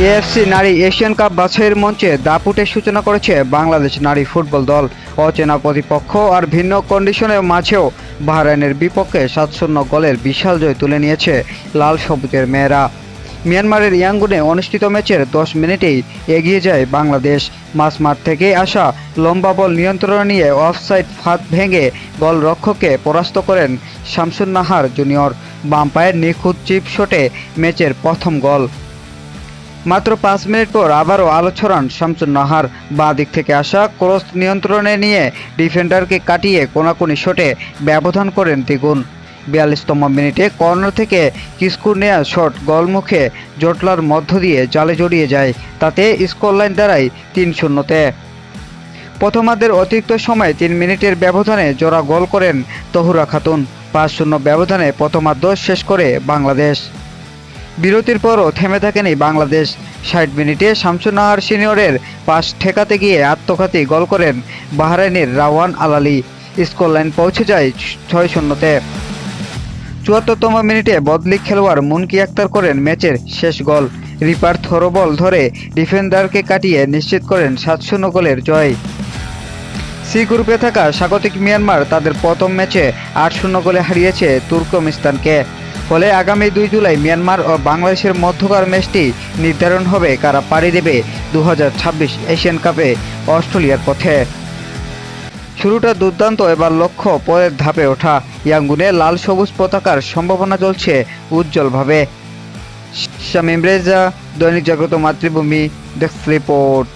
AFC নারী Asian cup বাছাইয়ের মঞ্চে দাপুটের সূচনা করেছে বাংলাদেশ নারী ফুটবল দল। অচেনা প্রতিপক্ষ আর ভিন্ন কন্ডিশনের মাঝেও বাহরাইনের বিপক্ষে সাত শূন্য গোলের বিশাল জয় তুলে নিয়েছে লাল সবুজের মেয়েরা। মিয়ানমারের ইয়াঙ্গুনে অনুষ্ঠিত ম্যাচের দশ মিনিটেই এগিয়ে যায় বাংলাদেশ। মাঝমাঠ থেকে আসা লম্বা বল নিয়ন্ত্রণ নিয়ে অফসাইড ফাঁদ ভেঙে গোল রক্ষককে পরাস্ত করেন শামসুন নাহার জুনিয়র। বাম পায়ের নিখুঁত চিপ শটে ম্যাচের প্রথম গোল। মাত্র পাঁচ মিনিট পর আবারও আলো ছড়ান শামসুন নাহার। বাঁ দিক থেকে আসা ক্রস নিয়ন্ত্রণে নিয়ে ডিফেন্ডারকে কাটিয়ে কোনাকুনি শটে ব্যবধান করেন দ্বিগুণ। বিয়াল্লিশতম মিনিটে কর্নার থেকে কিস্কুর নেয়া শট গোলমুখে জটলার মধ্য দিয়ে জালে জড়িয়ে যায়, তাতে স্কোরলাইন দাঁড়ায় তিন শূন্যতে। প্রথমার্ধের অতিরিক্ত সময়ে তিন মিনিটের ব্যবধানে জোড়া গোল করেন তহুরা খাতুন। পাঁচ শূন্য ব্যবধানে প্রথমার্ধ শেষ করে বাংলাদেশ। বিরতির পরও থেমে থাকেনি বাংলাদেশ। ষাট মিনিটে শামসুনাহার সিনিয়রের পাশ ঠেকাতে গিয়ে আত্মঘাতী গোল করেন বাহরাইনের রাওয়ান আলালি। স্কোরলাইন পৌঁছে যায় ছয় শূন্যতে। চুয়াত্তরতম মিনিটে বদলি খেলোয়াড় মুনকি আক্তার করেন ম্যাচের শেষ গোল। রিপার থ্রোবল ধরে ডিফেন্ডারকে কাটিয়ে নিশ্চিত করেন সাত শূন্য গোলের জয়। সি গ্রুপে থাকা স্বাগতিক মিয়ানমার তাদের প্রথম ম্যাচে আট শূন্য গোলে হারিয়েছে তুর্কমিস্তানকে ফলে আগামী দুই জুলাই মিয়ানমার ও বাংলাদেশের মধ্যকার ম্যাচটি নির্ধারণ হবে কারা পাড়ি দেবে দু হাজার ছাব্বিশ এশিয়ান কাপে অস্ট্রেলিয়ার পথে। শুরুটা দুর্দান্ত, এবার লক্ষ্য পরের ধাপে ওঠা। ইয়াঙ্গুনে লাল সবুজ পতাকার সম্ভাবনা চলছে উজ্জ্বলভাবে। শামিম রেজা, দৈনিক জাগ্রত মাতৃভূমি, ডেস্ক রিপোর্ট।